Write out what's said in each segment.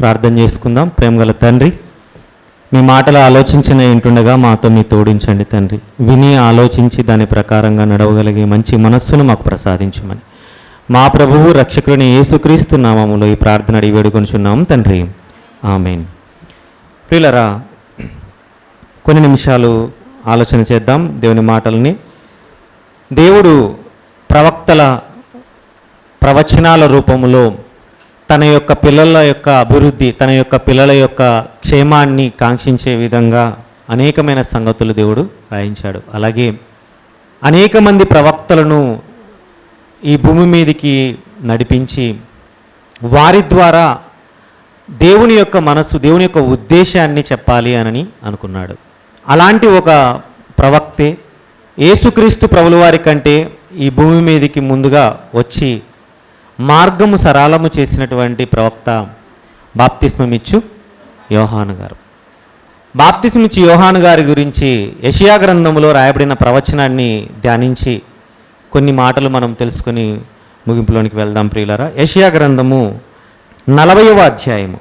ప్రార్థన చేసుకుందాం. ప్రేమగల తండ్రి మీ మాటలు ఆలోచించిన ఇంటుండగా మాతో మీ తోడించండి తండ్రి. విని ఆలోచించి దాని ప్రకారంగా నడవగలిగే మంచి మనస్సును మాకు ప్రసాదించమని. మా ప్రభువు రక్షకుడిని యేసుక్రీస్తు నామములో ఈ ప్రార్థన అడిగి వేడుకొనిచున్నాం తండ్రి. ఆమెన్. ప్రియులరా కొన్ని నిమిషాలు ఆలోచన చేద్దాం దేవుని మాటల్ని. దేవుడు ప్రవక్తల ప్రవచనాల రూపంలో తన యొక్క పిల్లల యొక్క అభివృద్ధి తన యొక్క పిల్లల యొక్క క్షేమాన్ని కాంక్షించే విధంగా అనేకమైన సంగతులు దేవుడు రాయించాడు. అలాగే అనేక మంది ప్రవక్తలను ఈ భూమి మీదకి నడిపించి వారి ద్వారా దేవుని యొక్క మనస్సు దేవుని యొక్క ఉద్దేశాన్ని చెప్పాలి అని అనుకున్నాడు. అలాంటి ఒక ప్రవక్తే యేసుక్రీస్తు ప్రభులవారి కంటే ఈ భూమి మీదకి ముందుగా వచ్చి మార్గము సరళము చేసినటువంటి ప్రవక్త బాప్తిస్మమిచ్చు యోహాను గారు. బాప్తిస్మిచ్చి యోహాను గారి గురించి యషియా గ్రంథములో రాయబడిన ప్రవచనాన్ని ధ్యానించి కొన్ని మాటలు మనం తెలుసుకొని ముగింపులోనికి వెళ్దాం ప్రియులరా. యషియా గ్రంథము నలభైవ అధ్యాయము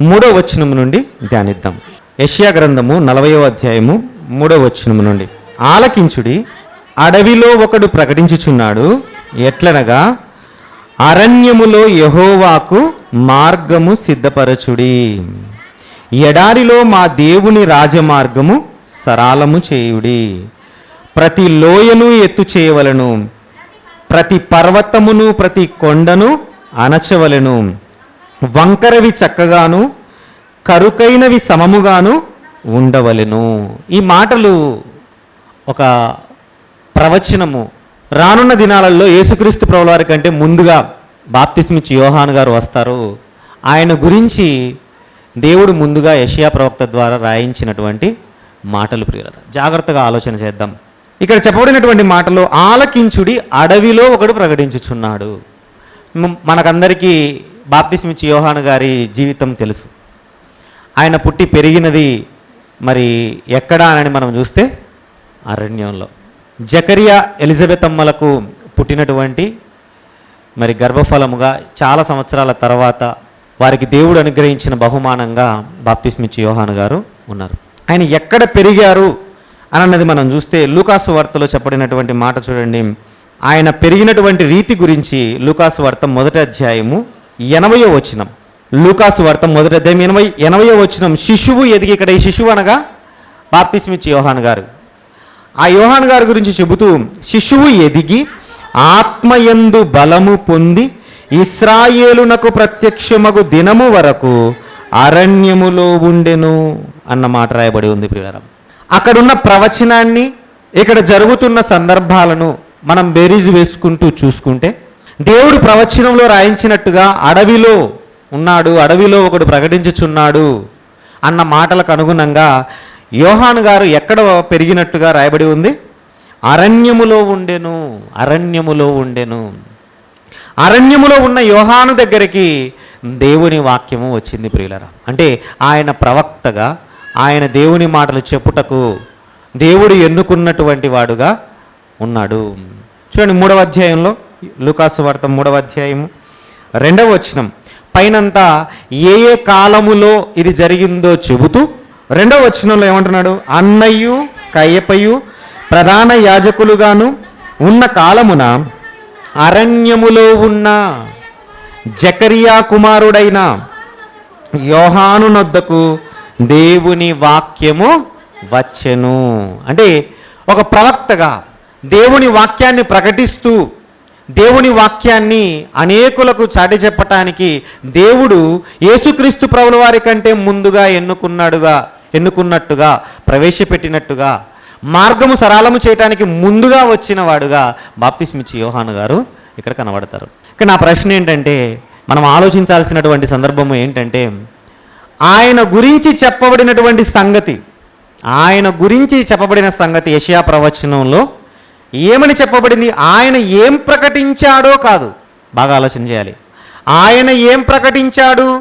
మూడో వచనము నుండి ధ్యానిద్దాం. యషియా గ్రంథము నలభైవ అధ్యాయము మూడో వచనము నుండి. ఆలకించుడి అడవిలో ఒకడు ప్రకటించుచున్నాడు ఎట్లనగా అరణ్యములో యహోవాకు మార్గము సిద్ధపరచుడి. ఎడారిలో మా దేవుని రాజమార్గము సరాలము చేయుడి. ప్రతి లోయను ఎత్తు చేయవలను. ప్రతి పర్వతమును ప్రతి కొండను అణచవలెను. వంకరవి చక్కగాను కరుకైనవి సమముగాను ఉండవలెను. ఈ మాటలు ఒక ప్రవచనము. రానున్న దినాలలో యేసుక్రీస్తు ప్రభుల వారి కంటే ముందుగా బాప్తిస్మిచ్చి యోహాన్ గారు వస్తారు. ఆయన గురించి దేవుడు ముందుగా యషియా ప్రవక్త ద్వారా రాయించినటువంటి మాటలు ప్రియుల జాగ్రత్తగా ఆలోచన చేద్దాం. ఇక్కడ చెప్పబడినటువంటి మాటలు ఆలకించుడి అడవిలో ఒకడు ప్రకటించుచున్నాడు. మనకందరికీ బాప్తిస్మిచ్చి యోహాన్ గారి జీవితం తెలుసు. ఆయన పుట్టి పెరిగినది మరి ఎక్కడా అని మనం చూస్తే అరణ్యంలో. జకరియా ఎలిజబెత్ అమ్మలకు పుట్టినటువంటి మరి గర్భఫలముగా చాలా సంవత్సరాల తర్వాత వారికి దేవుడు అనుగ్రహించిన బహుమానంగా బాప్తిస్మిచ్చి యోహాన్ గారు ఉన్నారు. ఆయన ఎక్కడ పెరిగారు అని అన్నది మనం చూస్తే లూకాసు వార్తలో చెప్పబడినటువంటి మాట చూడండి. ఆయన పెరిగినటువంటి రీతి గురించి లూకాసు వార్త మొదటి అధ్యాయము ఎనభయో వచనం. లూకాసు వార్త మొదటి అధ్యాయం ఎనభై ఎనభయో వచనం. శిశువు ఎదిగి ఇక్కడ ఈ శిశువు అనగా బాప్తిస్మిచ్చి యోహాన్ గారు. ఆ యోహాన్ గారి గురించి చెబుతూ శిశువు ఎదిగి ఆత్మయందు బలము పొంది ఇస్రాయేలునకు ప్రత్యక్షమగు దినము వరకు అరణ్యములో ఉండెను అన్న మాట రాయబడి ఉంది ప్రియారం అక్కడున్న ప్రవచనాన్ని ఇక్కడ జరుగుతున్న సందర్భాలను మనం బేరీజు వేసుకుంటూ చూసుకుంటే దేవుడు ప్రవచనంలో రాయించినట్టుగా అడవిలో ఉన్నాడు అడవిలో ఒకడు ప్రకటించుచున్నాడు అన్న మాటలకు అనుగుణంగా యోహాను గారు ఎక్కడ పెరిగినట్టుగా రాయబడి ఉంది? అరణ్యములో ఉండెను అరణ్యములో ఉండెను. అరణ్యములో ఉన్న యోహాను దగ్గరికి దేవుని వాక్యము వచ్చింది ప్రియులరా. అంటే ఆయన ప్రవక్తగా ఆయన దేవుని మాటలు చెప్పుటకు దేవుడు ఎన్నుకున్నటువంటి వాడుగా ఉన్నాడు. చూడండి మూడవ అధ్యాయంలో లూకాసు వార్త మూడవ అధ్యాయము రెండవ వచనం. పైనంతా ఏ ఏ కాలములో ఇది జరిగిందో చెబుతూ రెండవ వచనంలో ఏమంటున్నాడు? అన్నయ్యు కయ్యపయు ప్రధాన యాజకులుగాను ఉన్న కాలమున అరణ్యములో ఉన్న జకరియా కుమారుడైన యోహాను నొద్దకు దేవుని వాక్యము వచ్చెను. అంటే ఒక ప్రవక్తగా దేవుని వాక్యాన్ని ప్రకటిస్తూ దేవుని వాక్యాన్ని అనేకులకు చాటి చెప్పటానికి దేవుడు యేసుక్రీస్తు ప్రభుల వారి కంటే ముందుగా ఎన్నుకున్నాడుగా. ఎన్నుకున్నట్టుగా ప్రవేశపెట్టినట్టుగా మార్గము సరళము చేయటానికి ముందుగా వచ్చిన వాడుగా బాప్తిస్మిచ్చి యోహాను గారు ఇక్కడ కనబడతారు. ఇక నా ప్రశ్న ఏంటంటే మనం ఆలోచించాల్సినటువంటి సందర్భము ఏంటంటే ఆయన గురించి చెప్పబడినటువంటి సంగతి ఆయన గురించి చెప్పబడిన సంగతి యషియా ప్రవచనంలో ఏమని చెప్పబడింది? ఆయన ఏం ప్రకటించాడో కాదు. బాగా ఆలోచన చేయాలి. ఆయన ఏం ప్రకటించాడు?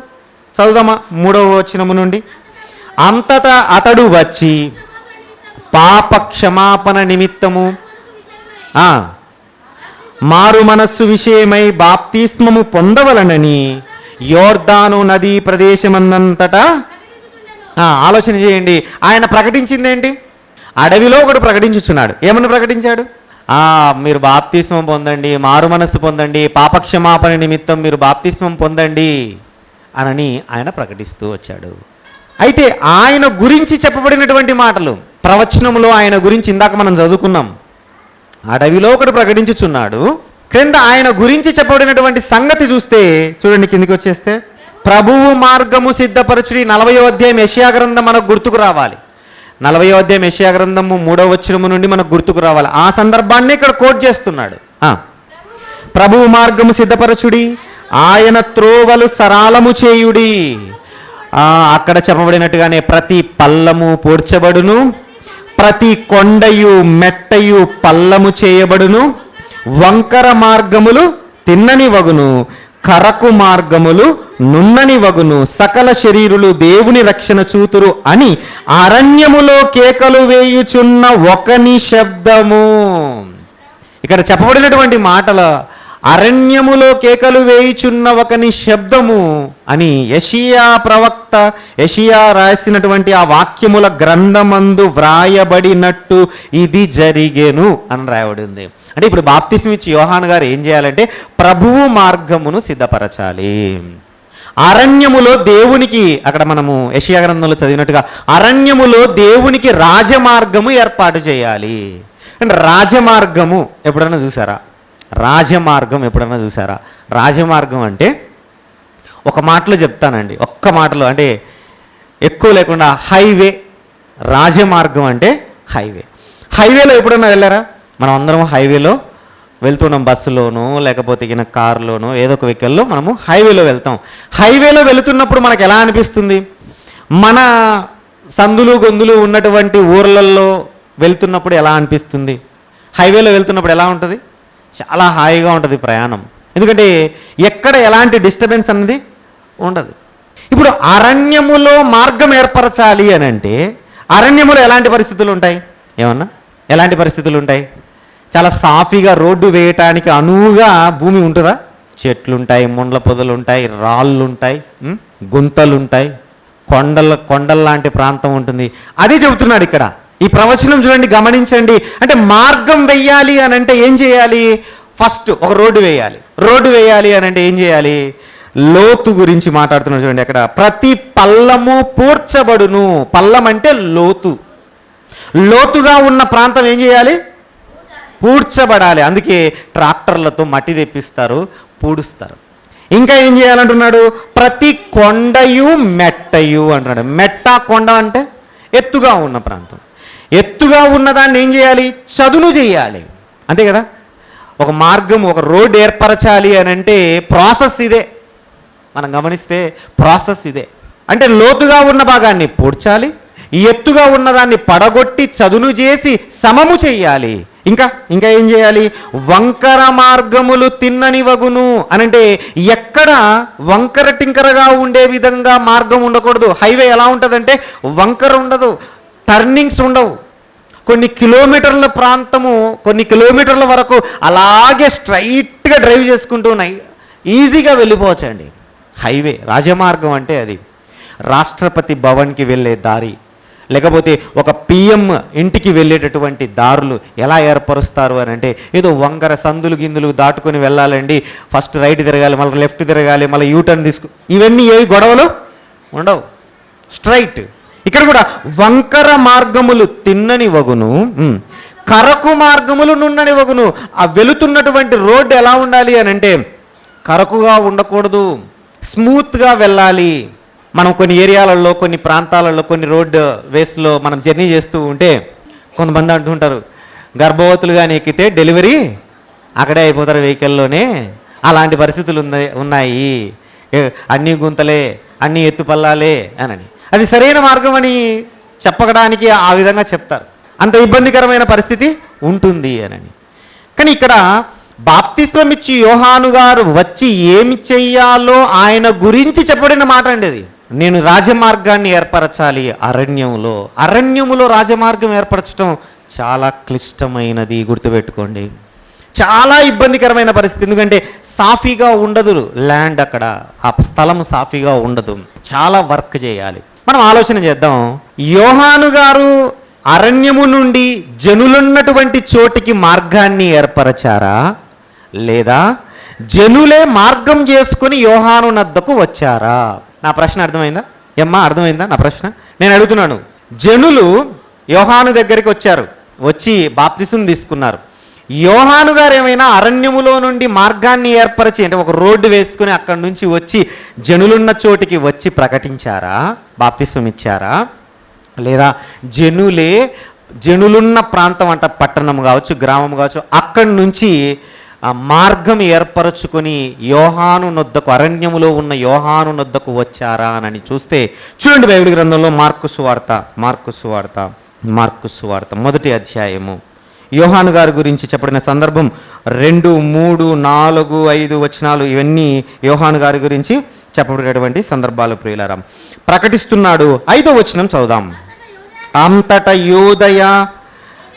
చదువుదామా మూడవ వచనము నుండి. అంతటా అతడు వచ్చి పాప క్షమాపణ నిమిత్తము మారు మనస్సు విషయమై బాప్తిస్మము పొందవలనని యోర్దాను నదీ ప్రదేశమన్నంతటా ఆలోచన చేయండి. ఆయన ప్రకటించింది ఏంటి అడవిలో ఒకడు ప్రకటించుచున్నాడు. ఏమని ప్రకటించాడు? మీరు బాప్తిస్మం పొందండి మారు మనస్సు పొందండి పాపక్షమాపణ నిమిత్తం మీరు బాప్తిస్మం పొందండి అనని ఆయన ప్రకటిస్తూ వచ్చాడు. అయితే ఆయన గురించి చెప్పబడినటువంటి మాటలు ప్రవచనములో ఆయన గురించి ఇందాక మనం చదువుకున్నాం. అడవిలో ఒకడు ప్రకటించుచున్నాడు. క్రింద ఆయన గురించి చెప్పబడినటువంటి సంగతి చూస్తే చూడండి కిందికి వచ్చేస్తే ప్రభువు మార్గము సిద్ధపరచుడి నలభై అధ్యాయం యషియా గ్రంథం మనకు గుర్తుకు రావాలి. నలభై అధ్యాయం యషియా గ్రంథము మూడవ వచనము నుండి మనకు గుర్తుకు రావాలి. ఆ సందర్భాన్ని ఇక్కడ కోట్ చేస్తున్నాడు. ప్రభువు మార్గము సిద్ధపరచుడి ఆయన త్రోవలు సరాలము చేయుడి. అక్కడ చెప్పబడినట్టుగానే ప్రతి పల్లము పూడ్చబడును ప్రతి కొండయు మెట్టయు పల్లము చేయబడును వంకర మార్గములు తిన్నని వగును కరకు మార్గములు నున్నని వగును సకల శరీరులు దేవుని రక్షణ చూతురు అని అరణ్యములో కేకలు వేయుచున్న ఒకని శబ్దము ఇక్కడ చెప్పబడినటువంటి మాటల అరణ్యములో కేకలు వేయుచున్న ఒకని శబ్దము అని యషియా ప్రవక్త యషియా రాసినటువంటి ఆ వాక్యముల గ్రంథమందు వ్రాయబడినట్టు ఇది జరిగేను అని రాయబడింది. అంటే ఇప్పుడు బాప్తిస్మి ఇచ్చి యోహాన్ గారు ఏం చేయాలంటే ప్రభువు మార్గమును సిద్ధపరచాలి. అరణ్యములో దేవునికి అక్కడ మనము యషియా గ్రంథంలో చదివినట్టుగా అరణ్యములో దేవునికి రాజమార్గము ఏర్పాటు చేయాలి. అంటే రాజమార్గము ఎప్పుడైనా చూసారా? రాజమార్గం ఎప్పుడైనా చూసారా? రాజమార్గం అంటే ఒక మాటలో చెప్తానండి. ఒక్క మాటలో అంటే ఎక్కువ లేకుండా హైవే రాజమార్గం అంటే హైవే. హైవేలో ఎప్పుడైనా వెళ్ళారా? మనం అందరం హైవేలో వెళ్తున్నాం బస్సులోనూ లేకపోతే ఇక కారులోనో ఏదో ఒక వెహికల్లో మనము హైవేలో వెళ్తాం. హైవేలో వెళుతున్నప్పుడు మనకు ఎలా అనిపిస్తుంది? మన సందులు గొందులు ఉన్నటువంటి ఊర్లలో వెళ్తున్నప్పుడు ఎలా అనిపిస్తుంది? హైవేలో వెళ్తున్నప్పుడు ఎలా ఉంటుంది? చాలా హాయిగా ఉంటుంది ప్రయాణం. ఎందుకంటే ఎక్కడ ఎలాంటి డిస్టర్బెన్స్ అన్నది ఉండదు. ఇప్పుడు అరణ్యములో మార్గం ఏర్పరచాలి అని అంటే అరణ్యములో ఎలాంటి పరిస్థితులు ఉంటాయి? ఏమన్నా? ఎలాంటి పరిస్థితులు ఉంటాయి? చాలా సాఫీగా రోడ్డు వేయటానికి అనువుగా భూమి ఉంటుందా? చెట్లుంటాయి ముండ్ల పొదలు ఉంటాయి గుంతలుంటాయి ఉంటాయి కొండల కొండల్లాంటి ప్రాంతం ఉంటుంది. అదే చెబుతున్నాడు ఇక్కడ. ఈ ప్రవచనం చూడండి గమనించండి. అంటే మార్గం వెయ్యాలి అని అంటే ఏం చేయాలి? ఫస్ట్ ఒక రోడ్డు వేయాలి. రోడ్డు వేయాలి అని అంటే ఏం చేయాలి? లోతు గురించి మాట్లాడుతున్నాం చూడండి అక్కడ. ప్రతి పల్లము పూడ్చబడును. పల్లం అంటే లోతు. లోతుగా ఉన్న ప్రాంతం ఏం చేయాలి? పూడ్చబడాలి. అందుకే ట్రాక్టర్లతో మట్టి తెప్పిస్తారు పూడుస్తారు. ఇంకా ఏం చేయాలంటున్నాడు? ప్రతి కొండయు మెట్టయు అంటున్నాడు. మెట్ట కొండ అంటే ఎత్తుగా ఉన్న ప్రాంతం. ఎత్తుగా ఉన్నదాన్ని ఏం చేయాలి? చదును చేయాలి. అంతే కదా? ఒక మార్గం ఒక రోడ్ ఏర్పరచాలి అని అంటే ప్రాసెస్ ఇదే. మనం గమనిస్తే ప్రాసెస్ ఇదే. అంటే లోతుగా ఉన్న భాగాన్ని పూడ్చాలి ఎత్తుగా ఉన్నదాన్ని పడగొట్టి చదును చేసి సమము చేయాలి. ఇంకా ఇంకా ఏం చేయాలి? వంకర మార్గములు తిన్నని వగును అనంటే ఎక్కడ వంకర టింకరగా ఉండే విధంగా మార్గం ఉండకూడదు. హైవే ఎలా ఉంటుందంటే వంకర ఉండదు టర్నింగ్స్ ఉండవు. కొన్ని కిలోమీటర్ల ప్రాంతము కొన్ని కిలోమీటర్ల వరకు అలాగే స్ట్రైట్గా డ్రైవ్ చేసుకుంటూ ఉన్నాయి ఈజీగా వెళ్ళిపోవచ్చండి. హైవే రాజమార్గం అంటే అది. రాష్ట్రపతి భవన్కి వెళ్ళే దారి. లేకపోతే ఒక పిఎం ఇంటికి వెళ్ళేటటువంటి దారులు ఎలా ఏర్పరుస్తారు అని అంటే ఏదో వంకర సందులు గిందులు దాటుకొని వెళ్ళాలండి. ఫస్ట్ రైట్ తిరగాలి మళ్ళీ లెఫ్ట్ తిరగాలి మళ్ళీ యూటర్న్ తీసుకు ఇవన్నీ ఏవి గొడవలు? ఉండవు. స్ట్రైట్. ఇక్కడ కూడా వంకర మార్గములు తిన్నని వగును కరకు మార్గములు నున్నని వగును. ఆ వెళుతున్నటువంటి రోడ్డు ఎలా ఉండాలి అని అంటే కరకుగా ఉండకూడదు స్మూత్గా వెళ్ళాలి. మనం కొన్ని ఏరియాలలో కొన్ని ప్రాంతాలలో కొన్ని రోడ్ వేస్లో మనం జర్నీ చేస్తూ ఉంటే కొంతమంది అంటుంటారు గర్భవతులు కానీ ఎక్కితే డెలివరీ అక్కడే అయిపోతారు వెహికల్లోనే. అలాంటి పరిస్థితులు ఉన్నాయి ఉన్నాయి. అన్నీ గుంతలే అన్నీ ఎత్తుపల్లాలే అనని అది సరైన మార్గం అని చెప్పడానికి ఆ విధంగా చెప్తారు. అంత ఇబ్బందికరమైన పరిస్థితి ఉంటుంది అని. కానీ ఇక్కడ బాప్తిస్వం ఇచ్చి యోహాను గారు వచ్చి ఏమి చెయ్యాలో ఆయన గురించి చెప్పబడిన మాట అండి అది. నేను రాజమార్గాన్ని ఏర్పరచాలి అరణ్యములో అరణ్యములో రాజమార్గం ఏర్పరచడం చాలా క్లిష్టమైనది గుర్తుపెట్టుకోండి. చాలా ఇబ్బందికరమైన పరిస్థితి. ఎందుకంటే సాఫీగా ఉండదు ల్యాండ్ అక్కడ. ఆ స్థలం సాఫీగా ఉండదు. చాలా వర్క్ చేయాలి. మనం ఆలోచన చేద్దాం. యోహాను గారు అరణ్యము నుండి జనులున్నటువంటి చోటికి మార్గాన్ని ఏర్పరచారా? లేదా జనులే మార్గం చేసుకుని యోహాను నద్దకు వచ్చారా? నా ప్రశ్న అర్థమైందా? ఎమ్మా అర్థమైందా నా ప్రశ్న? నేను అడుగుతున్నాను. జనులు యోహాను దగ్గరికి వచ్చారు. వచ్చి బాప్తిసం తీసుకున్నారు. యోహాను గారు ఏమైనా అరణ్యములో నుండి మార్గాన్ని ఏర్పరిచి అంటే ఒక రోడ్డు వేసుకుని అక్కడి నుంచి వచ్చి జనులున్న చోటికి వచ్చి ప్రకటించారా? బాప్తిస్వం ఇచ్చారా? లేదా జనులే జనులున్న ప్రాంతం అంట పట్టణం కావచ్చు గ్రామం కావచ్చు అక్కడి నుంచి మార్గం ఏర్పరచుకొని యోహాను నొద్దకు అరణ్యములో ఉన్న యోహాను నొద్దకు వచ్చారా అని చూస్తే చూడండి బైబిల్ గ్రంథంలో మార్కు సువార్త మార్కు సువార్త మార్కు సువార్త మొదటి అధ్యాయము. యోహాను గారి గురించి చెప్పబడిన సందర్భం రెండు మూడు నాలుగు ఐదు వచనాలు ఇవన్నీ యోహాను గారి గురించి చెప్పబడినటువంటి సందర్భాలు ప్రియులారాం. ప్రకటిస్తున్నాడు. ఐదో వచనం చదుదాం అంతట యోదయ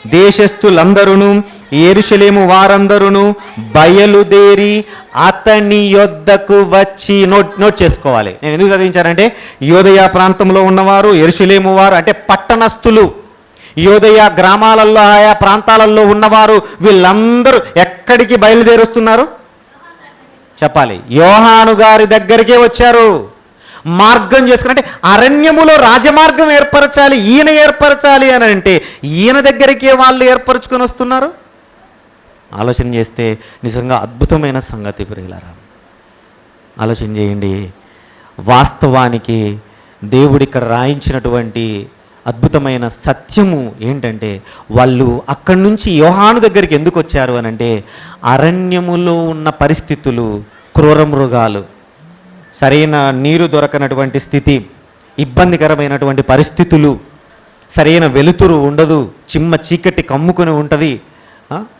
దేశస్థులందరూ ఏరుషలేము వారందరూ బయలుదేరి అతని యొద్దకు వచ్చి నోట్ నోట్ చేసుకోవాలి. నేను ఎందుకు చదివించానంటే యోదయ ప్రాంతంలో ఉన్నవారు ఎరుషలేము వారు అంటే పట్టణస్థులు. యోదయ గ్రామాలలో ఆయా ప్రాంతాలలో ఉన్నవారు వీళ్ళందరూ ఎక్కడికి బయలుదేరుస్తున్నారు? చెప్పాలి. యోహాను గారి దగ్గరికే వచ్చారు. మార్గం చేసుకుని అంటే అరణ్యములో రాజమార్గం ఏర్పరచాలి ఈయన ఏర్పరచాలి అని అంటే ఈయన దగ్గరికే వాళ్ళు ఏర్పరచుకొని వస్తున్నారు? ఆలోచన చేస్తే నిజంగా అద్భుతమైన సంగతి ప్రియులారా. ఆలోచన చేయండి. వాస్తవానికి దేవుడు ఇక్కడ రాయించినటువంటి అద్భుతమైన సత్యము ఏంటంటే వాళ్ళు అక్కడి నుంచి యోహాను దగ్గరికి ఎందుకు వచ్చారు అని అంటే అరణ్యములో ఉన్న పరిస్థితులు క్రూర మృగాలు సరైన నీరు దొరకనటువంటి స్థితి ఇబ్బందికరమైనటువంటి పరిస్థితులు సరైన వెలుతురు ఉండదు చిమ్మ చీకటి కమ్ముకొని ఉంటుంది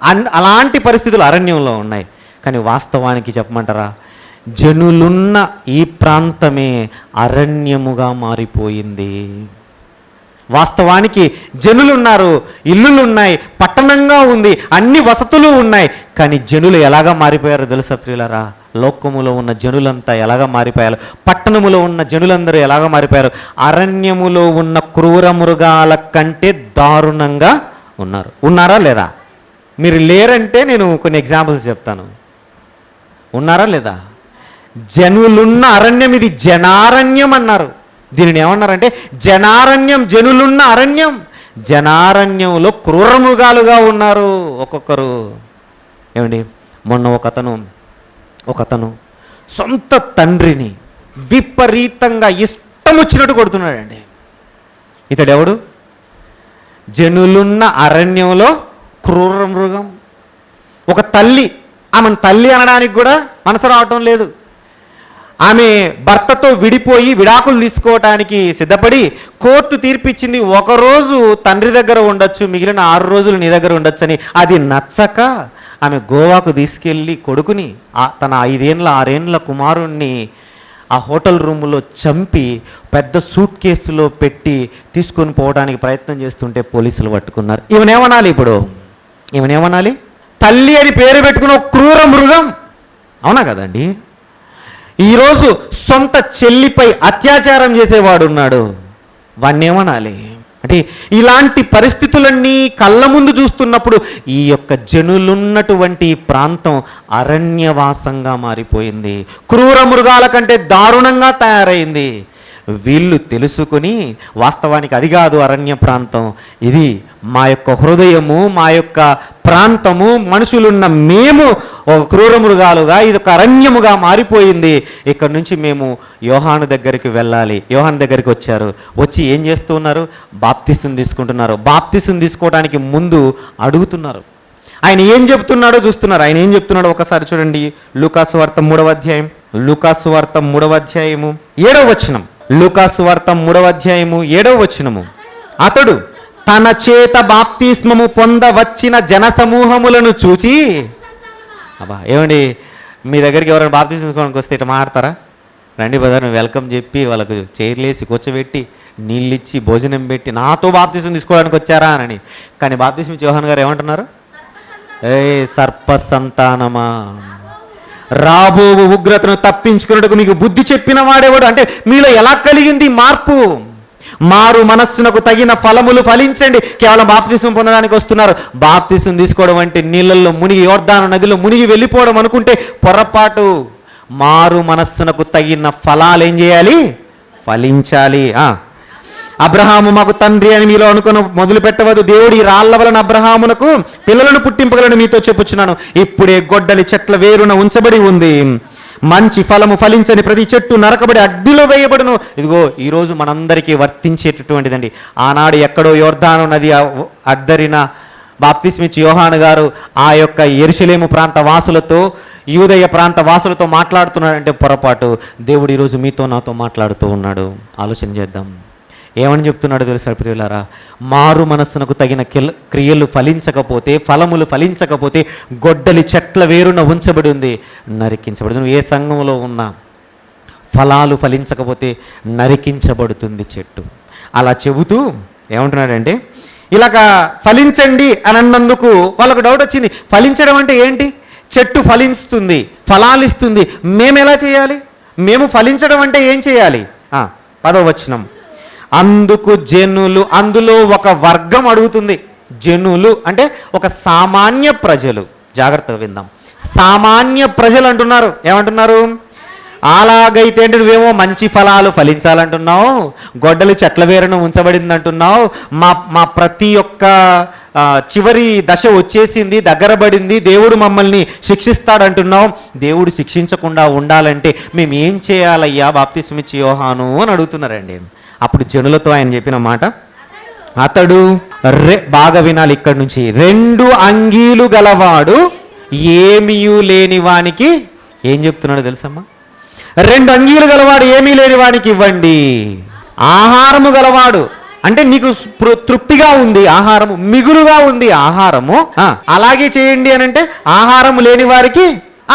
అన్- అలాంటి పరిస్థితులు అరణ్యంలో ఉన్నాయి. కానీ వాస్తవానికి చెప్పమంటారా? జనులున్న ఈ ప్రాంతమే అరణ్యముగా మారిపోయింది. వాస్తవానికి జనులు ఉన్నారు ఇల్లులు ఉన్నాయి పట్టణంగా ఉంది అన్ని వసతులు ఉన్నాయి. కానీ జనులు ఎలాగా మారిపోయారో తెలుసా ప్రియులరా? లోకములో ఉన్న జనులంతా ఎలాగా మారిపోయారు? పట్టణములో ఉన్న జనులందరూ ఎలాగా మారిపోయారు? అరణ్యములో ఉన్న క్రూర మృగాల కంటే దారుణంగా ఉన్నారు. ఉన్నారా లేదా? మీరు లేరంటే నేను కొన్ని ఎగ్జాంపుల్స్ చెప్తాను. ఉన్నారా లేదా? జనులున్న అరణ్యం ఇది జనారణ్యం అన్నారు. దీనిని ఏమన్నారంటే జనారణ్యం జనులున్న అరణ్యం. జనారణ్యంలో క్రూరమృగాలుగా ఉన్నారు ఒక్కొక్కరు. ఏమండి? మొన్న ఒక అతను సొంత తండ్రిని విపరీతంగా ఇష్టం వచ్చినట్టు కొడుతున్నాడండి. ఇతడెవడు? జనులున్న అరణ్యంలో క్రూర మృగం ఒక తల్లి ఆమెను తల్లి అనడానికి కూడా మనసు రావటం లేదు. ఆమె భర్తతో విడిపోయి విడాకులు తీసుకోవటానికి సిద్ధపడి కోర్టు తీర్పిచ్చింది. ఒకరోజు తండ్రి దగ్గర ఉండొచ్చు మిగిలిన ఆరు రోజులు నీ దగ్గర ఉండొచ్చని. అది నచ్చక ఆమె గోవాకు తీసుకెళ్ళి కొడుకుని తన ఐదేండ్ల ఆరేండ్ల కుమారుణ్ణి ఆ హోటల్ రూములో చంపి పెద్ద సూట్ కేసులో పెట్టి తీసుకొని పోవడానికి ప్రయత్నం చేస్తుంటే పోలీసులు పట్టుకున్నారు. ఈమెనేమనాలి ఇప్పుడు? ఈమెనేమనాలి? తల్లి అని పేరు పెట్టుకున్న క్రూర మృగం. అవునా కదండి? ఈరోజు సొంత చెల్లిపై అత్యాచారం చేసేవాడు ఉన్నాడు అంటే ఇలాంటి పరిస్థితులన్నీ కళ్ళ ముందు చూస్తున్నప్పుడు ఈ యొక్క జనులున్నటువంటి ప్రాంతం అరణ్యవాసంగా మారిపోయింది. క్రూర మృగాల కంటే దారుణంగా తయారైంది. వీళ్ళు తెలుసుకుని వాస్తవానికి అది కాదు అరణ్య ప్రాంతం. ఇది మా యొక్క హృదయము మా యొక్క ప్రాంతము మనుషులున్న మేము ఒక క్రూర మృగాలుగా ఇది ఒక అరణ్యముగా మారిపోయింది. ఇక్కడ నుంచి మేము యోహాను దగ్గరికి వెళ్ళాలి. యోహాను దగ్గరికి వచ్చారు. వచ్చి ఏం చేస్తూ ఉన్నారు బాప్తిసం తీసుకుంటున్నారు. బాప్తిసం తీసుకోవడానికి ముందు అడుగుతున్నారు. ఆయన ఏం చెప్తున్నాడో చూస్తున్నారు. ఆయన ఏం చెప్తున్నాడో ఒకసారి చూడండి. లూకాసు వార్త మూడవ అధ్యాయం. లూకాసు వార్త మూడవ అధ్యాయము ఏడవ వచనం. లూకాసు వార్త మూడవ అధ్యాయము ఏడవ వచనము. అతడు తన చేత బాప్తిస్మము పొందవచ్చిన జనసమూహములను చూచి అబ్బా ఏమండి మీ దగ్గరికి ఎవరైనా బాప్తిసం తీసుకోవడానికి వస్తే ఇట్లా మాడతారా రండి బదారు వెల్కమ్ చెప్పి వాళ్ళకు చైర్లేసి కూర్చోబెట్టి నీళ్ళిచ్చి భోజనం పెట్టి నాతో బాప్తిసం తీసుకోవడానికి వచ్చారా అని కానీ బాప్తిసం చౌహాన్ గారు ఏమంటున్నారు? ఏ సర్ప సంతానమా? రాబో ఉగ్రతను తప్పించుకున్నట్టుకు మీకు బుద్ధి చెప్పిన వాడేవాడు? అంటే మీలో ఎలా కలిగింది మార్పు? మారు మనస్సునకు తగిన ఫలములు ఫలించండి. కేవలం బాప్తిసం పొందడానికి వస్తున్నారు. బాప్తిసం తీసుకోవడం అంటే నీళ్ళల్లో మునిగి యోర్ధాన నదిలో మునిగి వెళ్ళిపోవడం అనుకుంటే పొరపాటు. మారు మనస్సునకు తగిన ఫలాలు ఏం చేయాలి? ఫలించాలి. అబ్రహాము మాకు తండ్రి అని మీలో అనుకుని మొదలు పెట్టవద్దు దేవుడి రాళ్ళ వలన అబ్రహామునకు పిల్లలను పుట్టింపగలను మీతో చెప్పుచున్నాను. ఇప్పుడే గొడ్డలి చెట్ల వేరున ఉంచబడి ఉంది. మంచి ఫలము ఫలించని ప్రతి చెట్టు నరకబడి అగ్నిలో వేయబడును. ఇదిగో ఈరోజు మనందరికీ వర్తించేటటువంటిదండి. ఆనాడు ఎక్కడో యోర్ధాను నది అద్దరిన బాప్తిస్మిచ్ యోహాను గారు ఆ యొక్క ఎరుషలేము ప్రాంత వాసులతో యూదయ ప్రాంత వాసులతో మాట్లాడుతున్నాడంటే పొరపాటు. దేవుడు ఈరోజు మీతో నాతో మాట్లాడుతూ ఉన్నాడు. ఆలోచన చేద్దాం. ఏమని చెప్తున్నాడు తెలుసా ప్రియులారా? మారు మనస్సునకు తగిన క్రియలు ఫలించకపోతే ఫలములు ఫలించకపోతే గొడ్డలి చెట్ల వేరున ఉంచబడి ఉంది నరికించబడి నువ్వు ఏ సంఘంలో ఉన్నా ఫలాలు ఫలించకపోతే నరికించబడుతుంది చెట్టు. అలా చెబుతూ ఏమంటున్నాడంటే ఇలాగ ఫలించండి అని అన్నందుకు వాళ్ళకు డౌట్ వచ్చింది. ఫలించడం అంటే ఏంటి? చెట్టు ఫలిస్తుంది ఫలాలు ఇస్తుంది. మేము ఎలా చేయాలి? మేము ఫలించడం అంటే ఏం చేయాలి? ఆ, పదవ అందుకు జనులు అందులో ఒక వర్గం అడుగుతుంది. జనులు అంటే ఒక సామాన్య ప్రజలు. జాగ్రత్తగా విందాం. సామాన్య ప్రజలు అంటున్నారు. ఏమంటున్నారు? అలాగైతే అంటే నువ్వేమో మంచి ఫలాలు ఫలించాలంటున్నావు. గొడ్డలు చెట్ల వేరును ఉంచబడింది అంటున్నావు మా మా ప్రతి ఒక్క చివరి దశ వచ్చేసింది దగ్గర పడింది దేవుడు మమ్మల్ని శిక్షిస్తాడంటున్నావు. దేవుడు శిక్షించకుండా ఉండాలంటే మేము ఏం చేయాలయ్యా బాప్తిస్మిచ్చి యోహాను అని అడుగుతున్నారండి. అప్పుడు జనులతో ఆయన చెప్పిన మాట అతడు రె బాగా వినాలి ఇక్కడి నుంచి. రెండు అంగీలు గలవాడు ఏమీయు లేని వానికి ఏం చెప్తున్నాడు తెలుసమ్మా? రెండు అంగీలు గలవాడు ఏమీ లేని వానికి ఇవ్వండి. ఆహారము గలవాడు అంటే నీకు తృప్తిగా ఉంది ఆహారము మిగులుగా ఉంది ఆహారము అలాగే చేయండి అని అంటే ఆహారము లేని వారికి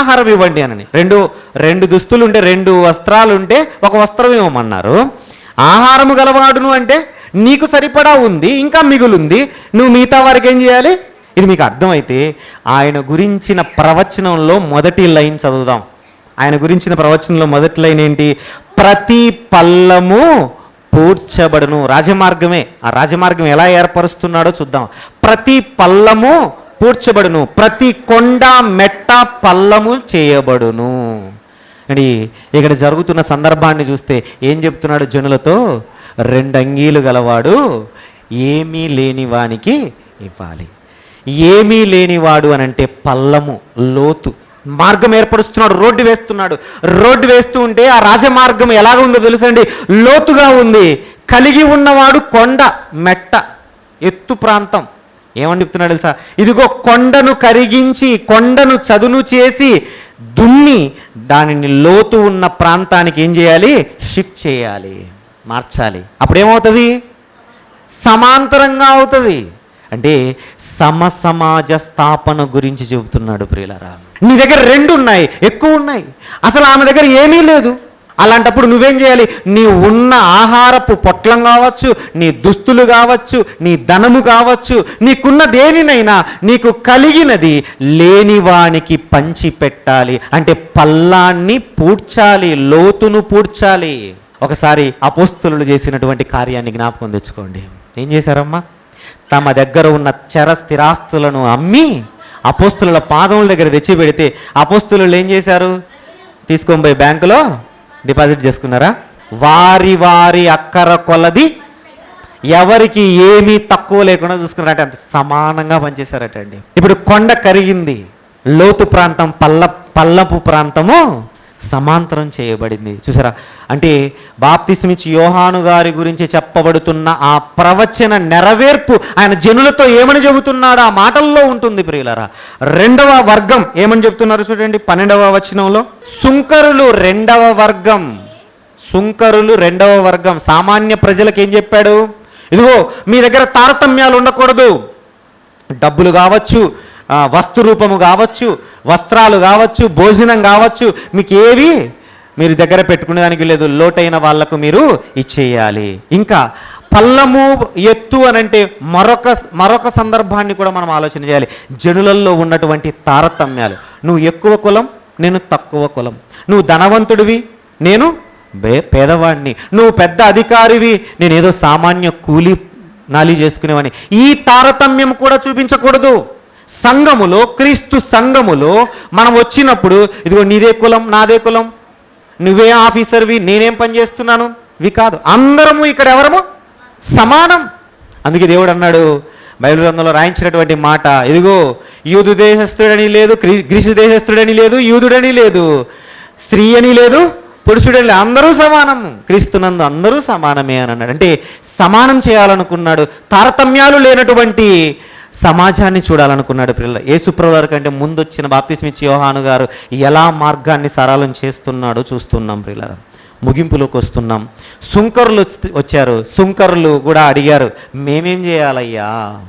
ఆహారం ఇవ్వండి అని. రెండు రెండు దుస్తులు ఉంటే రెండు వస్త్రాలు ఉంటే ఒక వస్త్రం ఇవ్వమన్నారు. ఆహారము గలవాడును అంటే నీకు సరిపడా ఉంది ఇంకా మిగులుంది. నువ్వు మిగతా వారికి ఏం చేయాలి? ఇది మీకు అర్థమైతే ఆయన గురించిన ప్రవచనంలో మొదటి లైన్ చదువుదాం. ఆయన గురించిన ప్రవచనంలో మొదటి లైన్ ఏంటి? ప్రతి పల్లము పూడ్చబడును. రాజమార్గమే. ఆ రాజమార్గం ఎలా ఏర్పరుస్తున్నాడో చూద్దాం. ప్రతి పల్లము పూడ్చబడును. ప్రతి కొండ మెట్ట పల్లము చేయబడును. అని ఇక్కడ జరుగుతున్న సందర్భాన్ని చూస్తే ఏం చెప్తున్నాడు జనులతో? రెండు అంగీలు గలవాడు ఏమీ లేని వానికి ఇవ్వాలి. ఏమీ లేనివాడు అని అంటే పల్లము లోతు. మార్గం ఏర్పరుస్తున్నాడు రోడ్డు వేస్తున్నాడు. రోడ్డు వేస్తూ ఉంటే ఆ రాజమార్గం ఎలాగ ఉందో తెలుసండి? లోతుగా ఉంది. కలిగి ఉన్నవాడు కొండ మెట్ట ఎత్తు ప్రాంతం. ఏమని చెప్తున్నాడు తెలుసా? ఇదిగో కొండను కరిగించి కొండను చదును చేసి దున్ని దానిని లోతు ఉన్న ప్రాంతానికి ఏం చేయాలి? షిఫ్ట్ చేయాలి మార్చాలి. అప్పుడేమవుతుంది? సమాంతరంగా అవుతుంది. అంటే సమసమాజ స్థాపన గురించి చెబుతున్నాడు ప్రియులరా. నీ దగ్గర రెండు ఉన్నాయి ఎక్కువ ఉన్నాయి. అసలు ఆమె దగ్గర ఏమీ లేదు. అలాంటప్పుడు నువ్వేం చేయాలి? నీ ఉన్న ఆహారపు పొట్లం కావచ్చు నీ దుస్తులు కావచ్చు నీ ధనము కావచ్చు నీకున్న దేనినైనా నీకు కలిగినది లేనివానికి పంచి పెట్టాలి అంటే పల్లాన్ని పూడ్చాలి లోతును పూడ్చాలి. ఒకసారి అపోస్తులు చేసినటువంటి కార్యాన్ని జ్ఞాపకం తెచ్చుకోండి. ఏం చేశారమ్మా? తమ దగ్గర ఉన్న చర స్థిరాస్తులను అమ్మి అపోస్తుల పాదముల దగ్గర తెచ్చి పెడితే అపోస్తులు ఏం చేశారు? తీసుకొని పోయి బ్యాంకులో డిపాజిట్ చేసుకున్నారా? వారి వారి అక్కర కొలది ఎవరికి ఏమీ తక్కువ లేకుండా చూసుకున్నారంటే అంత సమానంగా పనిచేశారట అండి. ఇప్పుడు కొండ కరిగింది లోతు ప్రాంతం పల్ల పల్లపు ప్రాంతము సమాంతరం చేయబడింది. చూసారా? అంటే బాప్తిస్మిచ్చి యోహాను గారి గురించి చెప్పబడుతున్న ఆ ప్రవచన నెరవేర్పు ఆయన జనులతో ఏమని చెబుతున్నాడు? ఆ మాటల్లో ఉంటుంది ప్రియులరా. రెండవ వర్గం ఏమని చెప్తున్నారు చూడండి పన్నెండవ వచనంలో. సుంకరులు రెండవ వర్గం. సుంకరులు రెండవ వర్గం. సామాన్య ప్రజలకు ఏం చెప్పాడు? ఇదిగో మీ దగ్గర తారతమ్యాలు ఉండకూడదు. డబ్బులు కావచ్చు వస్తు రూపము కావచ్చు వస్త్రాలు కావచ్చు భోజనం కావచ్చు మీకు ఏవి మీరు దగ్గర పెట్టుకునేదానికి లేదు లోటైన వాళ్ళకు మీరు ఇచ్చేయాలి. ఇంకా పల్లము ఎత్తు అని అంటే మరొక మరొక సందర్భాన్ని కూడా మనం ఆలోచన చేయాలి. జనులలో ఉన్నటువంటి తారతమ్యాలు. నువ్వు ఎక్కువ కులం నేను తక్కువ కులం. నువ్వు ధనవంతుడివి నేను బే పేదవాడిని నువ్వు పెద్ద అధికారివి నేను ఏదో సామాన్య కూలి నాలి చేసుకునేవాడిని ఈ తారతమ్యం కూడా చూపించకూడదు. సంఘములో క్రీస్తు సంఘములో మనం వచ్చినప్పుడు ఇదిగో నీదే కులం నాదే కులం నువ్వే ఆఫీసర్వి నేనేం పని చేస్తున్నాను? ఇవి కాదు. అందరము ఇక్కడ ఎవరము? సమానం. అందుకే దేవుడు అన్నాడు బైబిల్ గ్రంథంలో రాయించినటువంటి మాట ఇదిగో యూదు దేశస్థుడని లేదు గ్రీసు దేశస్థుడని లేదు యూదుడని లేదు స్త్రీ అని లేదు పురుషుడని లేదు. అందరూ సమానము. క్రీస్తునందు అందరూ సమానమే అని అన్నాడు. అంటే సమానం చేయాలనుకున్నాడు. తారతమ్యాలు లేనటువంటి సమాజాన్ని చూడాలనుకున్నాడు పిల్లల. యేసుప్రభు కంటే ముందు వచ్చిన బాప్తిస్మిచ్చి యోహాను గారు ఎలా మార్గాన్ని సరళం చేస్తున్నాడో చూస్తున్నాం పిల్లల ముగింపులోకి వస్తున్నాం. సుంకరులు వచ్చి- వచ్చారు. సుంకరులు కూడా అడిగారు మేమేం చేయాలయ్యా?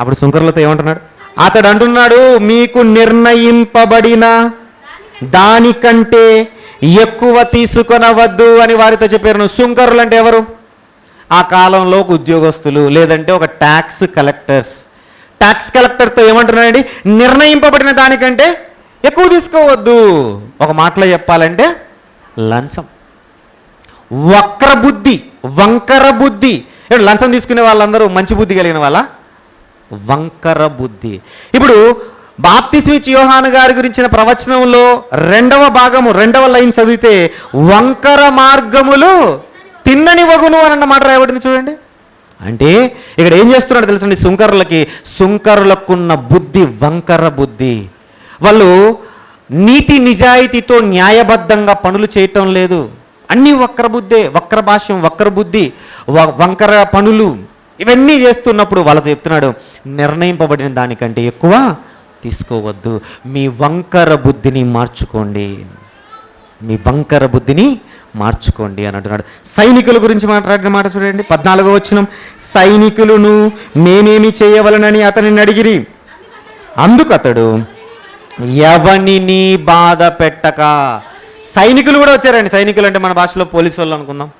అప్పుడు సుంకరులతో ఏమంటున్నాడు? అతడు అంటున్నాడు మీకు నిర్ణయింపబడిన దానికంటే ఎక్కువ తీసుకొనవద్దు అని వారితో చెప్పారు. సుంకరులు అంటే ఎవరు? ఆ కాలంలో ఒక ఉద్యోగస్తులు లేదంటే ఒక ట్యాక్స్ కలెక్టర్స్. ట్యాక్స్ కలెక్టర్తో ఏమంటున్నాడండి? నిర్ణయింపబడిన దానికంటే ఎక్కువ తీసుకోవద్దు. ఒక మాటలో చెప్పాలంటే లంచం. వక్ర బుద్ధి వంకర బుద్ధి లంచం తీసుకునే వాళ్ళందరూ మంచి బుద్ధి కలిగిన వాళ్ళ? వంకర బుద్ధి ఇప్పుడు బాప్తిస్మిచ్ యోహాను గారి గురించిన ప్రవచనంలో రెండవ భాగము రెండవ లైన్ చదివితే వంకర మార్గములు తిన్నని వగును అని అన్న మాట రాయబడింది చూడండి. అంటే ఇక్కడ ఏం చేస్తున్నాడు తెలుసండి? సుంకరులకి సుంకరులకున్న బుద్ధి వంకర బుద్ధి. వాళ్ళు నీతి నిజాయితీతో న్యాయబద్ధంగా పనులు చేయటం లేదు. అన్నీ వక్ర బుద్ధే వక్ర భాష్యం వక్ర బుద్ధి వ- వంకర పనులు ఇవన్నీ చేస్తున్నప్పుడు వాళ్ళతో చెప్తున్నాడు నిర్ణయింపబడిన దానికంటే ఎక్కువ తీసుకోవద్దు. మీ వంకర బుద్ధిని మార్చుకోండి. మీ వంకర బుద్ధిని మార్చుకోండి అని అంటున్నాడు. సైనికుల గురించి మాట్లాడిన మాట చూడండి. పద్నాలుగో వచ్చిన సైనికులను మేమేమి చేయవలనని అతనిని అడిగిరి. అందుకు అతడు ఎవనిని బాధ పెట్టక. సైనికులు కూడా వచ్చారండి. సైనికులు అంటే మన భాషలో పోలీసు వాళ్ళు అనుకుందాం.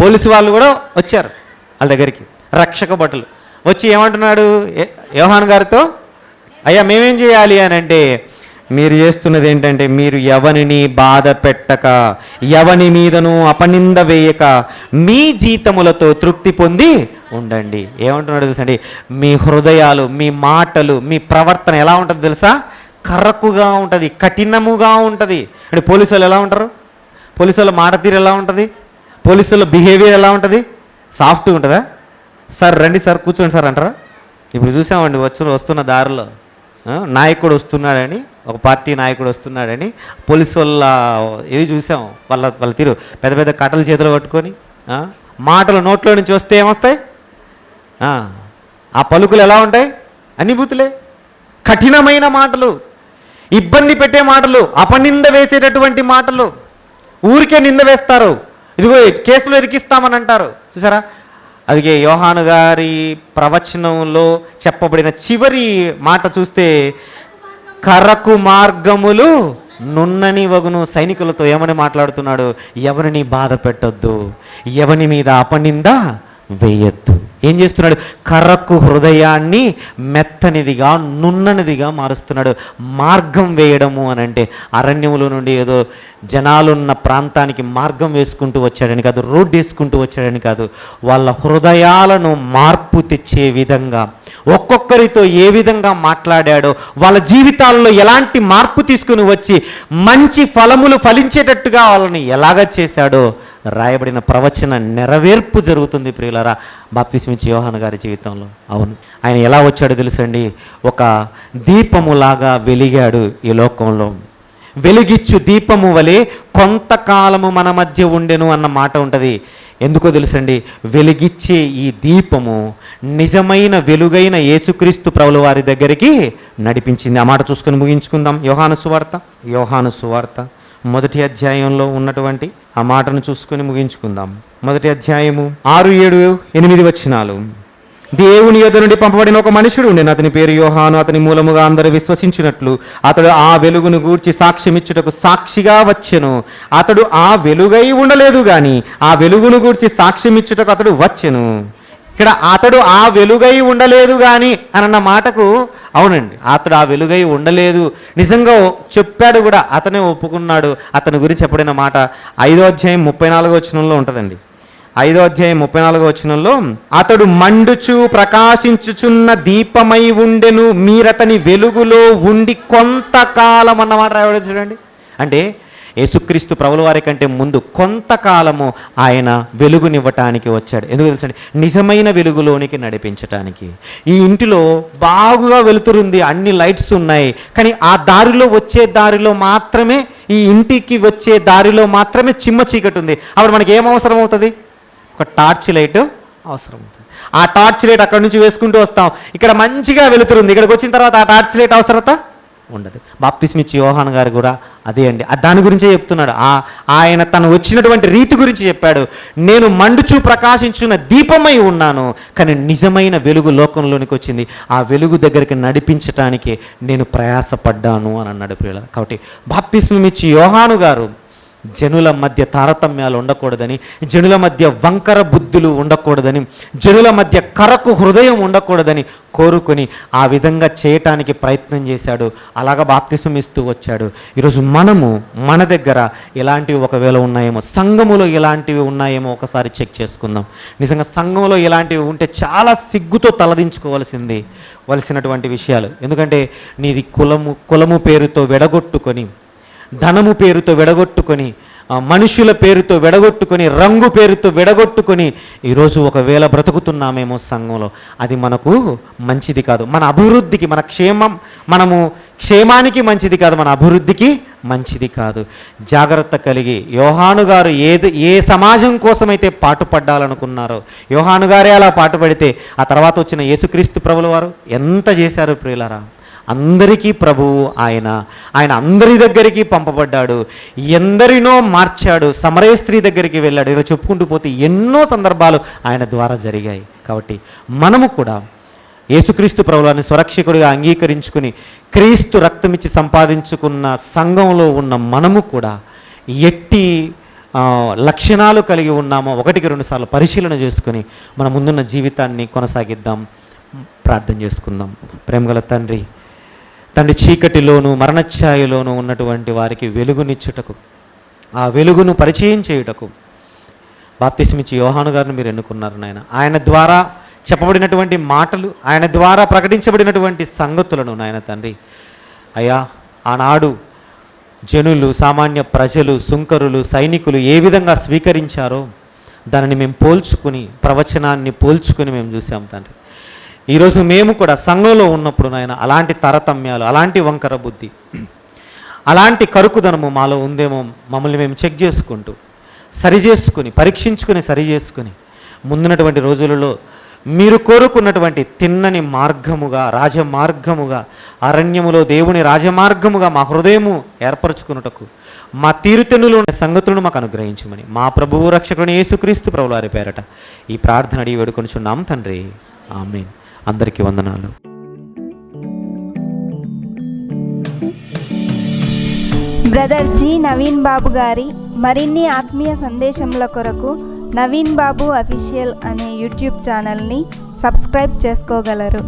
పోలీసు వాళ్ళు కూడా వచ్చారు వాళ్ళ దగ్గరికి. రక్షక భటులు. వచ్చి ఏమంటున్నాడు? యోహాన్ గారితో అయ్యా మేమేం చేయాలి? అని అంటే మీరు చేస్తున్నది ఏంటంటే మీరు ఎవరిని బాధ పెట్టక ఎవని మీదను అపనింద వేయక మీ జీతములతో తృప్తి పొంది ఉండండి. ఏమంటున్నాడు తెలుసండి? మీ హృదయాలు మీ మాటలు మీ ప్రవర్తన ఎలా ఉంటుంది తెలుసా? కర్రకుగా ఉంటుంది కఠినముగా ఉంటుంది. అంటే పోలీసులు ఎలా ఉంటారు? పోలీసు వాళ్ళ మాట తీరు ఎలా ఉంటుంది? పోలీసుల బిహేవియర్ ఎలా ఉంటుంది? సాఫ్ట్గా ఉంటుందా? సార్ రండి సార్ కూర్చోండి సార్ అంటారా? ఇప్పుడు చూసామండి వచ్చి వస్తున్న దారిలో. నాయకుడు వస్తున్నాడని ఒక పార్టీ నాయకుడు వస్తున్నాడని పోలీసు వాళ్ళ ఇది చూసాం వాళ్ళ వాళ్ళ తీరు. పెద్ద పెద్ద కట్టలు చేతులు పట్టుకొని మాటలు నోట్లో నుంచి వస్తే ఏమొస్తాయి? ఆ, పలుకులు ఎలా ఉంటాయి? అనిభూతులే కఠినమైన మాటలు. ఇబ్బంది పెట్టే మాటలు. అపనింద వేసేటటువంటి మాటలు. ఊరికే నింద వేస్తారు. ఇదిగో కేసులు ఇరికిస్తామని అంటారు. చూసారా? అందుకే యోహాను గారి ప్రవచనంలో చెప్పబడిన చివరి మాట చూస్తే కరకు మార్గములు నున్నని వగును సైనికులతో ఏమని మాట్లాడుతున్నాడు? ఎవరిని బాధ పెట్టొద్దు? ఎవని మీద అపనిందా వేయొద్దు. ఏం చేస్తున్నాడు? కర్రకు హృదయాన్ని మెత్తనిదిగా నున్ననిదిగా మారుస్తున్నాడు. మార్గం వేయడము అని అంటే అరణ్యములో నుండి ఏదో జనాలున్న ప్రాంతానికి మార్గం వేసుకుంటూ వచ్చాడని కాదు రోడ్డు వేసుకుంటూ వచ్చాడని కాదు వాళ్ళ హృదయాలను మార్పు తెచ్చే విధంగా ఒక్కొక్కరితో ఏ విధంగా మాట్లాడాడో వాళ్ళ జీవితాల్లో ఎలాంటి మార్పు తీసుకుని వచ్చి మంచి ఫలములు ఫలించేటట్టుగా వాళ్ళని ఎలాగ చేశాడో రాయబడిన ప్రవచన నెరవేర్పు జరుగుతుంది ప్రియులరా. బాప్తిస్మించి యోహాన్ గారి జీవితంలో. అవును. ఆయన ఎలా వచ్చాడో తెలుసండి? ఒక దీపములాగా వెలిగాడు ఈ లోకంలో. వెలిగిచ్చు దీపము వలె కొంతకాలము మన మధ్య ఉండెను అన్న మాట ఉంటుంది. ఎందుకో తెలుసండి? వెలిగిచ్చే ఈ దీపము నిజమైన వెలుగైన యేసుక్రీస్తు ప్రభుల వారి దగ్గరికి నడిపించింది. ఆ మాట చూసుకొని ముగించుకుందాం. యోహాను సువార్త. యోహాను సువార్త. మొదటి అధ్యాయంలో ఉన్నటువంటి ఆ మాటను చూసుకొని ముగించుకుందాం. మొదటి అధ్యాయము ఆరు ఏడు ఎనిమిది వచ్చినాలు దేవుని యొద్ నుండి పంపబడిన ఒక మనుషుడు ఉండేను అతని పేరు యోహాను. అతని మూలముగా అందరూ విశ్వసించినట్లు అతడు ఆ వెలుగును గూర్చి సాక్ష్యమిచ్చుటకు సాక్షిగా వచ్చెను. అతడు ఆ వెలుగై ఉండలేదు కానీ ఆ వెలుగును గూర్చి సాక్ష్యమిచ్చుటకు అతడు వచ్చెను. ఇక్కడ అతడు ఆ వెలుగై ఉండలేదు కానీ అన్న మాటకు అవునండి అతడు ఆ వెలుగై ఉండలేదు. నిజంగా చెప్పాడు కూడా అతనే ఒప్పుకున్నాడు. అతని గురించి చెప్పడిన మాట ఐదో అధ్యాయం ముప్పై నాలుగో వచనంలో ఉంటుందండి. ఐదో అధ్యాయం ముప్పై నాలుగో వచనంలో అతడు మండుచు ప్రకాశించుచున్న దీపమై ఉండెను మీరతని వెలుగులో ఉండి కొంతకాలం అన్నమాట రాయబడి చూడండి. అంటే యేసుక్రీస్తు ప్రభుల వారి కంటే ముందు కొంతకాలము ఆయన వెలుగునివ్వటానికి వచ్చాడు. ఎందుకు తెలుసండి? నిజమైన వెలుగులోనికి నడిపించటానికి. ఈ ఇంటిలో బాగుగా వెలుతురుంది అన్ని లైట్స్ ఉన్నాయి. కానీ ఆ దారిలో వచ్చే దారిలో మాత్రమే ఈ ఇంటికి వచ్చే దారిలో మాత్రమే చిమ్మ చీకటి ఉంది అప్పుడు మనకి ఏం అవసరం అవుతుంది ఒక టార్చ్ లైట్ అవసరం అవుతుంది ఆ టార్చ్ లైట్ అక్కడ నుంచి వేసుకుంటూ వస్తాం. ఇక్కడ మంచిగా వెలుతురుంది. ఇక్కడికి వచ్చిన తర్వాత ఆ టార్చ్ లైట్ అవసరత? ఉండదు. బాప్తిస్మిచ్చి యోహాన్ గారు కూడా అదే అండి. దాని గురించే చెప్తున్నాడు. ఆ ఆయన తను వచ్చినటువంటి రీతి గురించి చెప్పాడు. నేను మండుచు ప్రకాశించున్న దీపమై ఉన్నాను కానీ నిజమైన వెలుగు లోకంలోనికి వచ్చింది. ఆ వెలుగు దగ్గరికి నడిపించటానికి నేను ప్రయాసపడ్డాను అని అన్నాడు ప్రియుల కాబట్టి బాప్తిస్మిచ్చి యోహాను గారు జనుల మధ్య తారతమ్యాలు ఉండకూడదని జనుల మధ్య వంకర బుద్ధులు ఉండకూడదని జనుల మధ్య కరకు హృదయం ఉండకూడదని కోరుకొని ఆ విధంగా చేయటానికి ప్రయత్నం చేశాడు. అలాగా బాప్తిసం ఇస్తూ వచ్చాడు. ఈరోజు మనము మన దగ్గర ఇలాంటివి ఒకవేళ ఉన్నాయేమో సంఘములో ఇలాంటివి ఉన్నాయేమో ఒకసారి చెక్ చేసుకుందాం. నిజంగా సంఘంలో ఇలాంటివి ఉంటే చాలా సిగ్గుతో తలదించుకోవాల్సింది వలసినటువంటి విషయాలు. ఎందుకంటే నీది కులము కులము పేరుతో వెడగొట్టుకొని ధనము పేరుతో విడగొట్టుకొని మనుషుల పేరుతో విడగొట్టుకొని రంగు పేరుతో విడగొట్టుకొని ఈరోజు ఒకవేళ బ్రతుకుతున్నామేమో సంఘంలో అది మనకు మంచిది కాదు. మన అభివృద్ధికి మన క్షేమం మనము క్షేమానికి మంచిది కాదు మన అభివృద్ధికి మంచిది కాదు. జాగ్రత్త కలిగి యోహాను గారు ఏది ఏ సమాజం కోసమైతే పాటుపడ్డాలనుకున్నారో యోహాను గారే అలా పాటుపడితే ఆ తర్వాత వచ్చిన యేసుక్రీస్తు ప్రభుల వారు ఎంత చేశారు ప్రియులరా? అందరికీ ప్రభువు ఆయన ఆయన అందరి దగ్గరికి పంపబడ్డాడు. ఎందరినో మార్చాడు. సమరయ స్త్రీ దగ్గరికి వెళ్ళాడు. ఇలా చెప్పుకుంటూ పోతే ఎన్నో సందర్భాలు ఆయన ద్వారా జరిగాయి. కాబట్టి మనము కూడా యేసుక్రీస్తు ప్రభువాన్ని స్వరక్షకుడిగా అంగీకరించుకుని క్రీస్తు రక్తమిచ్చి సంపాదించుకున్న సంఘంలో ఉన్న మనము కూడా ఎట్టి లక్షణాలు కలిగి ఉన్నామో ఒకటికి రెండుసార్లు పరిశీలన చేసుకుని మన ముందున్న జీవితాన్ని కొనసాగిద్దాం. ప్రార్థన చేసుకుందాం. ప్రేమగల తండ్రి తండ్రి చీకటిలోను మరణఛాయలోను ఉన్నటువంటి వారికి వెలుగునిచ్చుటకు ఆ వెలుగును పరిచయం చేయుటకు బాప్తిస్మిచ్చి యోహాను గారిని మీరు ఎన్నుకున్నారు నాయన. ఆయన ద్వారా చెప్పబడినటువంటి మాటలు ఆయన ద్వారా ప్రకటించబడినటువంటి సంగతులను నాయన తండ్రి. అయ్యా ఆనాడు జనులు సామాన్య ప్రజలు సుంకరులు సైనికులు ఏ విధంగా స్వీకరించారో దానిని మేము పోల్చుకుని ప్రవచనాన్ని పోల్చుకుని మేము చూసాం తండ్రి. ఈరోజు మేము కూడా సంఘంలో ఉన్నప్పుడు నాయన అలాంటి తారతమ్యాలు అలాంటి వంకర బుద్ధి అలాంటి కరుకుదనము మాలో ఉందేమో మమ్మల్ని మేము చెక్ చేసుకుంటూ సరిచేసుకుని పరీక్షించుకుని సరి చేసుకుని ముందున్నటువంటి రోజులలో మీరు కోరుకున్నటువంటి తిన్నని మార్గముగా రాజమార్గముగా అరణ్యములో దేవుని రాజమార్గముగా మా హృదయము ఏర్పరచుకున్నటకు మా తీరుతెన్నులు ఉన్న సంగతులను మాకు అనుగ్రహించమని మా ప్రభువు రక్షకుని యేసుక్రీస్తు ప్రభులారి పేరట ఈ ప్రార్థన అడిగి వేడుకొనిచున్నాం తండ్రి. ఆమెన్. అందరికీ వందనాలు. బ్రదర్ జి నవీన్ బాబు గారి మరిన్ని ఆత్మీయ సందేశముల కొరకు నవీన్ బాబు అఫీషియల్ అనే యూట్యూబ్ ఛానల్ని సబ్స్క్రైబ్ చేసుకోగలరు.